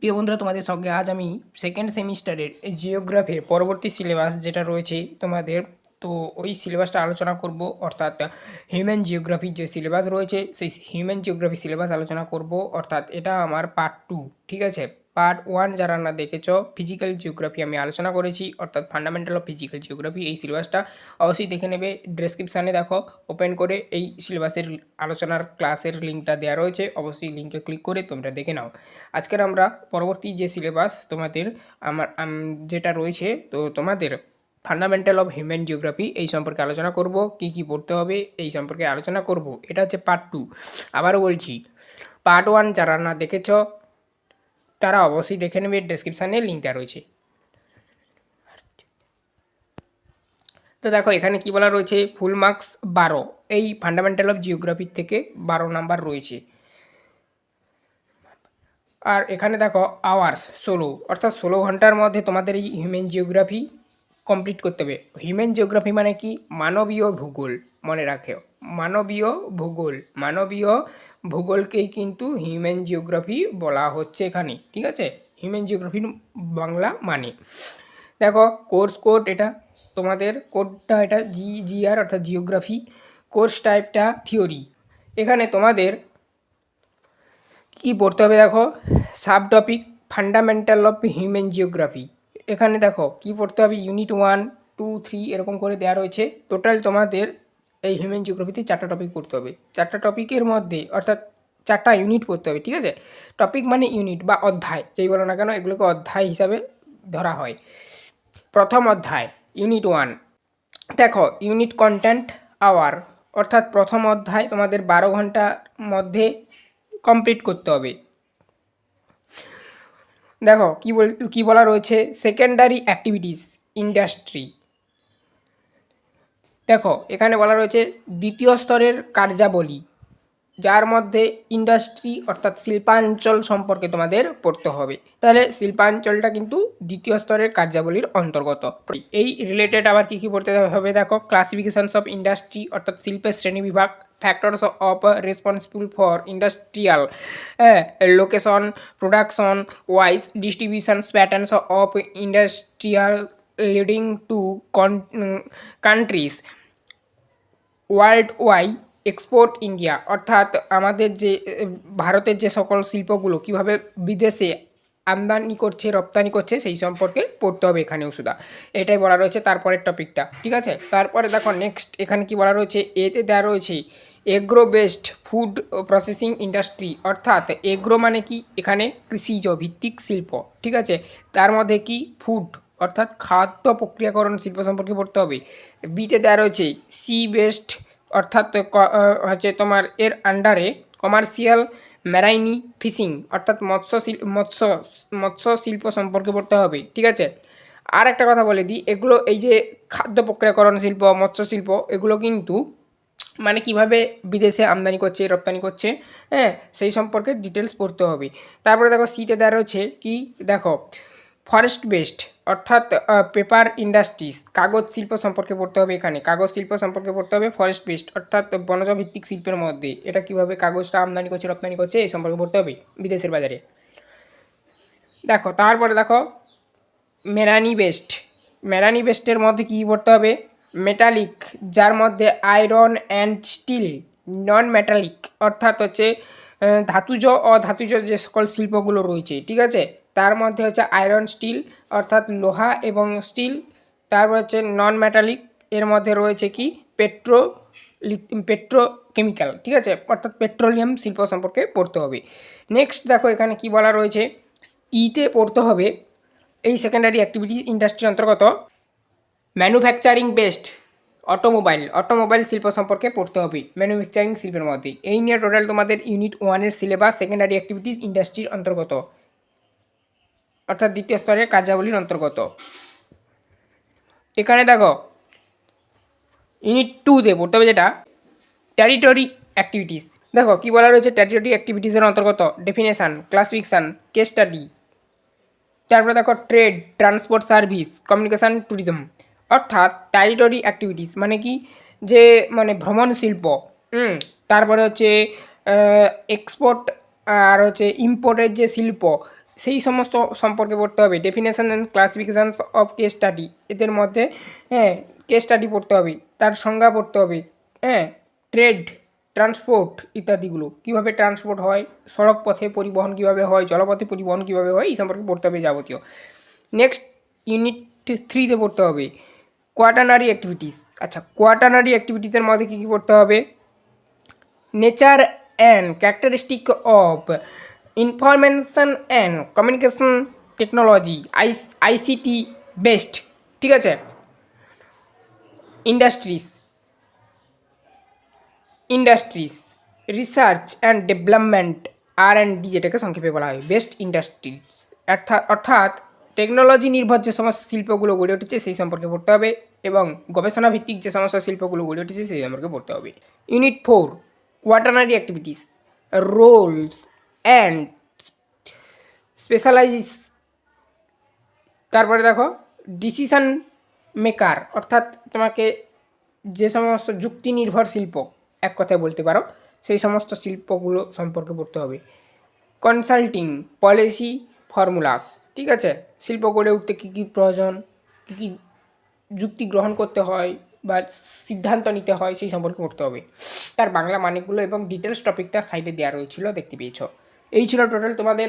প্রিয় বন্ধুরা, তোমাদের সঙ্গে আজ আমি সেকেন্ড সেমিস্টারের জিওগ্রাফির পরবর্তী সিলেবাস যেটা রয়েছে তোমাদের, তো ওই সিলেবাসটা আলোচনা করব। অর্থাৎ হিউম্যান জিওগ্রাফির যে সিলেবাস রয়েছে, সেই হিউম্যান জিওগ্রাফি সিলেবাস আলোচনা করব। অর্থাৎ এটা আমার পার্ট টু ঠিক আছে? পার্ট ওয়ান যারা না দেখেছ ফিজিক্যাল জিওগ্রাফি আমি আলোচনা করেছি, অর্থাৎ ফান্ডামেন্টাল অফ ফিজিক্যাল জিওগ্রাফি এই সিলেবাসটা অবশ্যই দেখে নেবে। ডেসক্রিপশানে দেখো ওপেন করে এই সিলেবাসের আলোচনার ক্লাসের লিঙ্কটা দেওয়া রয়েছে, অবশ্যই লিঙ্কে ক্লিক করে তোমরা দেখে নাও। আজকের আমরা পরবর্তী যে সিলেবাস তোমাদের আমার যেটা রয়েছে, তো তোমাদের ফান্ডামেন্টাল অফ হিউম্যান জিওগ্রাফি এই সম্পর্কে আলোচনা করব, কি কি পড়তে হবে এই সম্পর্কে আলোচনা করব, এটা হচ্ছে পার্ট টু আবারও বলছি পার্ট ওয়ান যারা না দেখেছ তারা অবশ্যই দেখে নেবে ডেসক্রিপশানে লিঙ্ক দেওয়া রয়েছে। তো দেখো, এখানে কি বলা রয়েছে? ফুল মার্কস বারো। এই ফান্ডামেন্টাল অফ জিওগ্রাফি থেকে বারো নাম্বার রয়েছে। আর এখানে দেখো আওয়ার্স ষোলো। অর্থাৎ ষোলো ঘণ্টার মধ্যে তোমাদের এই হিউম্যান জিওগ্রাফি কমপ্লিট করতে হবে। হিউম্যান জিওগ্রাফি মানে কি? মানবীয় ভূগোল। মনে রাখে মানবীয় ভূগোল, মানবীয় ভূগোলকেই কিন্তু হিউম্যান জিওগ্রাফি বলা হচ্ছে এখানে, ঠিক আছে? হিউম্যান জিওগ্রাফির বাংলা মানে। দেখো, কোর্স কোড এটা, তোমাদের কোডটা এটা জি জিআর অর্থাৎ জিওগ্রাফি, কোর্স টাইপটা থিওরি। এখানে তোমাদের কি পড়তে হবে দেখো? Sub topic fundamental of human geography. এখানে দেখো, কি পড়তে হবে? ইউনিট ওয়ান, টু, থ্রি, এরকম করে দেওয়া রয়েছে। টোটাল তোমাদের এই হিউম্যান জিওগ্রাফিতে চারটা টপিক পড়তে হবে। চারটা টপিকের মধ্যে অর্থাৎ চারটা ইউনিট পড়তে হবে, ঠিক আছে? টপিক মানে ইউনিট বা অধ্যায়, যেই বলো না কেন এগুলোকে অধ্যায় হিসাবে ধরা হয়। প্রথম অধ্যায় ইউনিট ওয়ান দেখো ইউনিট কন্টেন্ট আওয়ার অর্থাৎ প্রথম অধ্যায় তোমাদের বারো ঘণ্টার মধ্যে কমপ্লিট করতে হবে। দেখো, কি বল, কী বলা রয়েছে? সেকেন্ডারি অ্যাক্টিভিটিস ইন্ডাস্ট্রি দেখো, এখানে বলা রয়েছে দ্বিতীয় স্তরের কার্যাবলী, যার মধ্যে ইন্ডাস্ট্রি অর্থাৎ শিল্পাঞ্চল সম্পর্কে তোমাদের পড়তে হবে। তাহলে শিল্পাঞ্চলটা কিন্তু দ্বিতীয় স্তরের কার্যাবলীর অন্তর্গত। এই রিলেটেড আবার কী কী পড়তে হবে দেখো ক্লাসিফিকেশনস অফ ইন্ডাস্ট্রি অর্থাৎ শিল্পের শ্রেণি বিভাগ factors of responsible for industrial location production wise distributions patterns of industrial leading to countries world wide export India অর্থাৎ আমাদের যে, ভারতের যে সকল শিল্পগুলো কীভাবে বিদেশে আমদানি করছে, রপ্তানি করছে, সেই সম্পর্কে পড়তে হবে এখানে ওষুধা। এটাই বলা রয়েছে তারপরের টপিকটা, ঠিক আছে? তারপরে দেখো নেক্সট এখানে কি বলা রয়েছে? এতে দেওয়া রয়েছে agro based food processing industry অর্থাৎ এগ্রো মানে কি? এখানে কৃষিজ ভিত্তিক শিল্প, ঠিক আছে? তার মধ্যে কি? ফুড অর্থাৎ খাদ্য প্রক্রিয়াকরণ শিল্প সম্পর্কে পড়তে হবে। বিতে দেওয়া রয়েছে সি বেসড অর্থাৎ হচ্ছে তোমার এর আন্ডারে কমার্শিয়াল ম্যারাইনি ফিশিং অর্থাৎ মৎস্য মৎস্য মৎস্য শিল্প সম্পর্কে পড়তে হবে, ঠিক আছে? আর একটা কথা বলে দিই, এগুলো এই যে খাদ্য প্রক্রিয়াকরণ শিল্প, মৎস্য শিল্প, এগুলো কিন্তু মানে কীভাবে বিদেশে আমদানি করছে, রপ্তানি করছে হ্যাঁ সেই সম্পর্কে ডিটেলস পড়তে হবে। তারপরে দেখো সিতে দেওয়া রয়েছে কি? দেখো ফরেস্ট বেস্ট অর্থাৎ পেপার ইন্ডাস্ট্রিজ কাগজ শিল্প সম্পর্কে পড়তে হবে এখানে। কাগজ শিল্প সম্পর্কে পড়তে হবে ফরেস্ট বেস্ট অর্থাৎ বনজ ভিত্তিক শিল্পের মধ্যে। এটা কীভাবে কাগজটা আমদানি করছে, রপ্তানি করছে, এই সম্পর্কে পড়তে হবে বিদেশের বাজারে। দেখো, তারপরে দেখো, মেরানি বেস্ট মেরানি বেস্টের মধ্যে কী পড়তে হবে? মেটালিক যার মধ্যে iron and steel non metallic অর্থাৎ হচ্ছে ধাতুজ, অধাতুজ যে সকল শিল্পগুলো রয়েছে, ঠিক আছে? তার মধ্যে হচ্ছে আয়রন স্টিল অর্থাৎ লোহা এবং স্টিল তারপর হচ্ছে নন মেটালিক এর মধ্যে রয়েছে কি? পেট্রো পেট্রোকেমিক্যাল ঠিক আছে? অর্থাৎ পেট্রোলিয়াম শিল্প সম্পর্কে পড়তে হবে। নেক্সট দেখো এখানে কি বলা রয়েছে? ইতে পড়তে হবে এই সেকেন্ডারি অ্যাক্টিভিটি ইন্ডাস্ট্রি অন্তর্গত ম্যানুফ্যাকচারিং বেসড অটোমোবাইল অটোমোবাইল শিল্প সম্পর্কে পড়তে হবে ম্যানুফ্যাকচারিং শিল্পের মধ্যে। এই নিয়ে টোটাল তোমাদের ইউনিট ওয়ানের সিলেবাস সেকেন্ডারি অ্যাক্টিভিটিস ইন্ডাস্ট্রির অন্তর্গত। অর্থাৎ দ্বিতীয় স্তরের কার্যাবলীর অন্তর্গত। এখানে দেখো ইউনিট টুতে পড়তে হবে যেটা টেরিটরি অ্যাক্টিভিটিস দেখো, কী বলা রয়েছে টেরিটরি অ্যাক্টিভিটিসের অন্তর্গত? ডেফিনেশান ক্লাসিফিকেশান কেস স্টাডি তারপরে দেখো trade transport service communication tourism অর্থাৎ টেরিটরি অ্যাক্টিভিটিস মানে কি? যে মানে ভ্রমণ শিল্প, হুম? তারপরে হচ্ছে এক্সপোর্ট আর হচ্ছে ইম্পোর্টের যে শিল্প সেই সমস্ত সম্পর্কে পড়তে হবে। Definition and classifications of case study এদের মধ্যে হ্যাঁ কেস স্টাডি পড়তে হবে, তার সংজ্ঞা পড়তে হবে হ্যাঁ ট্রেড ট্রান্সপোর্ট ইত্যাদিগুলো। কীভাবে ট্রান্সপোর্ট হয়, সড়ক পথে পরিবহন কীভাবে হয়, জলপথে পরিবহন কীভাবে হয়, এই সম্পর্কে পড়তে হবে যাবতীয়। নেক্সট ইউনিট থ্রিতে পড়তে হবে কোয়াটানারি অ্যাক্টিভিটিস আচ্ছা কোয়াটানারি অ্যাক্টিভিটিসের মধ্যে কী কী পড়তে হবে? Nature and characteristic of information and communication technology, I ICT best ঠিক আছে? Industries industries, research and development R and D যেটাকে সংক্ষেপে বলা হয় বেস্ট ইন্ডাস্ট্রিজ। অর্থাৎ অর্থাৎ টেকনোলজি নির্ভর যে সমস্ত শিল্পগুলো গড়ে উঠেছে সেই সম্পর্কে পড়তে হবে এবং গবেষণা ভিত্তিক যে সমস্ত শিল্পগুলো গড়ে উঠেছে সেই সম্পর্কে পড়তে হবে। Unit four quaternary activities roles and specialize তারপরে দেখো ডিসিশন মেকার অর্থাৎ তোমাকে যে সমস্ত যুক্তি নির্ভর শিল্প, এক কথায় বলতে পারো, সেই সমস্ত শিল্পগুলো সম্পর্কে পড়তে হবে। কনসাল্টিং পলিসি ফর্মুলাস ঠিক আছে? শিল্প গড়ে উঠতে কী কী প্রয়োজন, কী কী যুক্তি গ্রহণ করতে হয়, বা সিদ্ধান্ত নিতে হয়, সেই সম্পর্কে পড়তে হবে। তার বাংলা মানেগুলো এবং ডিটেলস টপিকটা সাইডে দেওয়া রয়েছিল, দেখতে পেয়েছ। এই ছিল টোটাল তোমাদের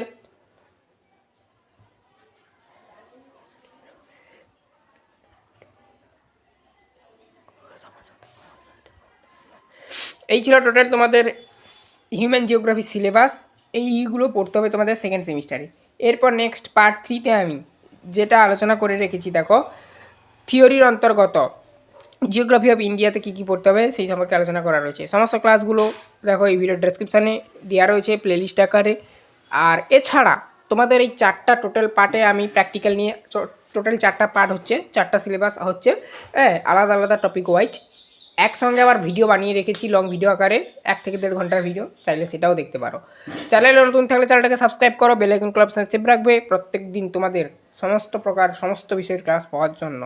এই ছিল টোটাল তোমাদের হিউম্যান জিওগ্রাফি সিলেবাস। এইগুলো পড়তে হবে তোমাদের সেকেন্ড সেমিস্টারে এরপর নেক্সট পার্ট থ্রিতে আমি যেটা আলোচনা করে রেখেছি, দেখো, থিওরির অন্তর্গত। জিওগ্রাফি অফ ইন্ডিয়াতে কী কী পড়তে হবে সেই সম্পর্কে আলোচনা করা রয়েছে। সমস্ত ক্লাসগুলো দেখো এই ভিডিও ডেসক্রিপশানে দেওয়া রয়েছে প্লেলিস্ট আকারে। আর এছাড়া তোমাদের এই চারটা টোটাল পার্টে আমি প্র্যাকটিক্যাল নিয়ে টোটাল চারটা পার্ট হচ্ছে, চারটা সিলেবাস হচ্ছে হ্যাঁ আলাদা আলাদা টপিক ওয়াইজ একসঙ্গে আবার ভিডিও বানিয়ে রেখেছি লং ভিডিও আকারে, এক থেকে দেড় ঘণ্টার ভিডিও চাইলে সেটাও দেখতে পারো। চ্যানেলে নতুন থাকলে চ্যানেলটাকে সাবস্ক্রাইব করো বেলাইকন ক্লাব সেভ রাখবে প্রত্যেক দিন তোমাদের সমস্ত প্রকার, সমস্ত বিষয়ের ক্লাস পাওয়ার জন্য।